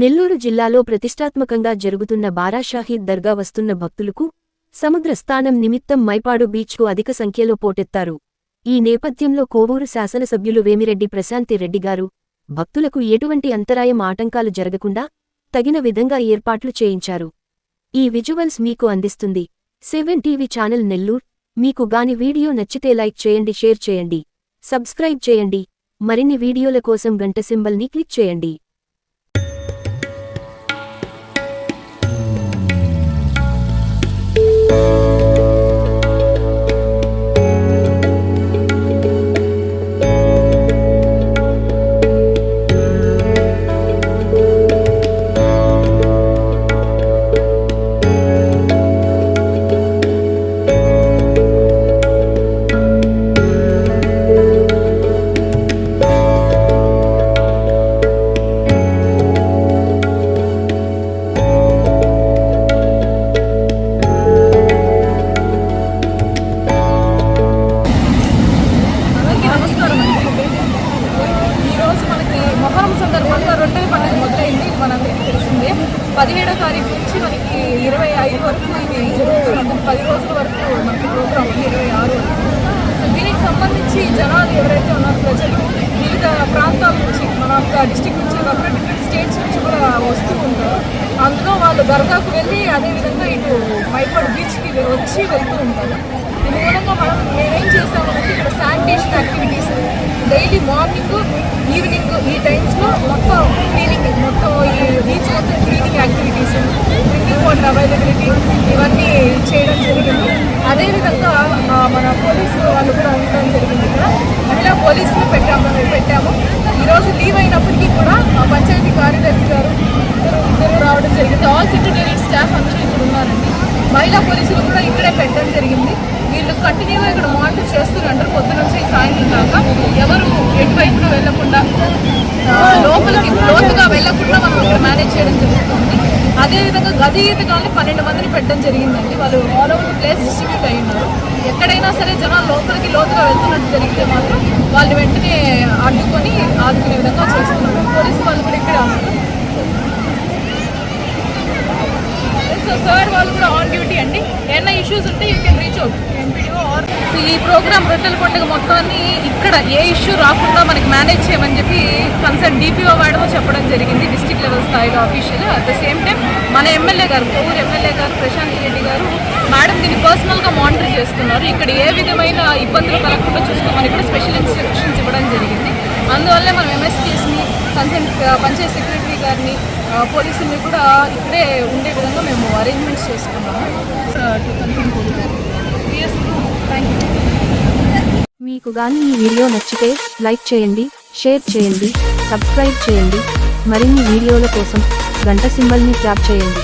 నెల్లూరు జిల్లాలో ప్రతిష్టాత్మకంగా జరుగుతున్న బారాషాహీద్ దర్గా వస్తున్న భక్తులకు సముద్ర స్థానం నిమిత్తం మైపాడు బీచ్కు అధిక సంఖ్యలో పోటెత్తారు. ఈ నేపథ్యంలో కోవూరు శాసనసభ్యులు వేమిరెడ్డి ప్రశాంతి రెడ్డి గారు భక్తులకు ఎటువంటి అంతరాయం ఆటంకాలు జరగకుండా తగిన విధంగా ఏర్పాట్లు చేయించారు. ఈ విజువల్స్ మీకు అందిస్తుంది. Seven TV channel Nellore. మీకు గాని వీడియో నచ్చితే లైక్ చేయండి షేర్ చేయండి. సబ్స్క్రైబ్ చేయండి. మరిన్ని వీడియోల కోసం గంట సింబల్ని క్లిక్ చేయండి. పదిహేడో తారీఖు నుంచి మనకి ఇరవై ఐదు వరకు ఇది జరుగుతుంది. పది రోజుల వరకు మనకి ప్రోగ్రామ్ ఉంది ఇరవై ఆరు వరకు. దీనికి సంబంధించి జనాలు ఎవరైతే ఉన్నారు ప్రజలు వివిధ ప్రాంతాల నుంచి మన డిస్టిక్ నుంచి కాకుండా డిఫరెంట్ స్టేట్స్ నుంచి కూడా వస్తూ ఉంటారు. అందులో వాళ్ళు దర్గాకు వెళ్ళి అదేవిధంగా ఇటు మైపాడు బీచ్కి వచ్చి వెళ్తూ ఉంటారు. దీని మూలంగా మనం మేమేం చేస్తామంటే ఇక్కడ sanitation activities daily morning availability ఇవన్నీ చేయడం జరిగింది. అదేవిధంగా మన పోలీసు వాళ్ళు కూడా ఉండడం జరిగింది ఇక్కడ. మహిళా పోలీసులు పెట్టాము పెట్టాము. ఈరోజు లీవ్ అయినప్పటికీ కూడా ఆ పంచాయతీ కార్యదర్శి గారు ఇద్దరు ఇద్దరు రావడం జరిగింది. ఆల్ సెక్రటేరియట్ స్టాఫ్ అందరూ ఇక్కడ ఉన్నారండి. మహిళా పోలీసులు కూడా ఇక్కడే పెట్టడం జరిగింది. వీళ్ళు కంటిన్యూగా ఇక్కడ మానిటర్ చేస్తున్నారు పొద్దు నుంచి సాయంత్రం దాకా ఎవరు ఎటువైపున వెళ్ళకుండా లోపలికి లోతుగా వెళ్ళకుండా మనం ఇక్కడ మేనేజ్ చేయడం జరుగుతుంది అదేవిధంగా గజ ఈతగాళ్ళని పన్నెండు మందిని పెట్టడం జరిగిందండి. వాళ్ళు ఆల్ ఓవర్ ప్లేస్ డిస్ట్రిబ్యూట్ అయి ఉన్నారు ఎక్కడైనా సరే జనాలు లోపలికి లోతుగా వెళ్తున్నట్టు జరిగితే మాత్రం వాళ్ళు వెంటనే అడ్డుకొని ఆదుకునే విధంగా చేస్తున్నారు పోలీసు వాళ్ళు కూడా ఇక్కడే ఉన్నారు సో వాళ్ళు కూడా ఆన్ డ్యూటీ అండి. ఏమైనా ఇష్యూస్ ఉంటే you can reach out MPDO or ఈ ప్రోగ్రామ్ రొట్టెల పండుగ మొత్తాన్ని ఇక్కడ ఏ ఇష్యూ రాకుండా మనకి మేనేజ్ చేయమని చెప్పి కన్సర్న్ డిపిఓ మేడం చెప్పడం జరిగింది డిస్టిక్ లెవెల్ స్థాయిలో official at the same time మన ఎమ్మెల్యే గారు కోవూరు ఎమ్మెల్యే గారు ప్రశాంత్ రెడ్డి గారు మేడం దీన్ని పర్సనల్గా మానిటర్ చేస్తున్నారు. ఇక్కడ ఏ విధమైన ఇబ్బందులు కలగకుండా చూసుకోమని కూడా స్పెషల్ ఇన్స్ట్రక్షన్స్ ఇవ్వడం జరిగింది. అందువల్లే మనం ఎంఎస్టీస్ని కన్సర్న్ పంచాయత్ సెక్రటరీ గారిని ఆ, పోలీసుల్ని కూడా ఇక్కడే ఉండే విధంగా మేము అరేంజ్మెంట్స్ చేసుకున్నాము. థ్యాంక్ మీకు కానీ ఈ వీడియో నచ్చితే లైక్ చేయండి షేర్ చేయండి సబ్స్క్రైబ్ చేయండి. మరిన్ని వీడియోల కోసం గంట సింబల్ని ట్యాప్ చేయండి.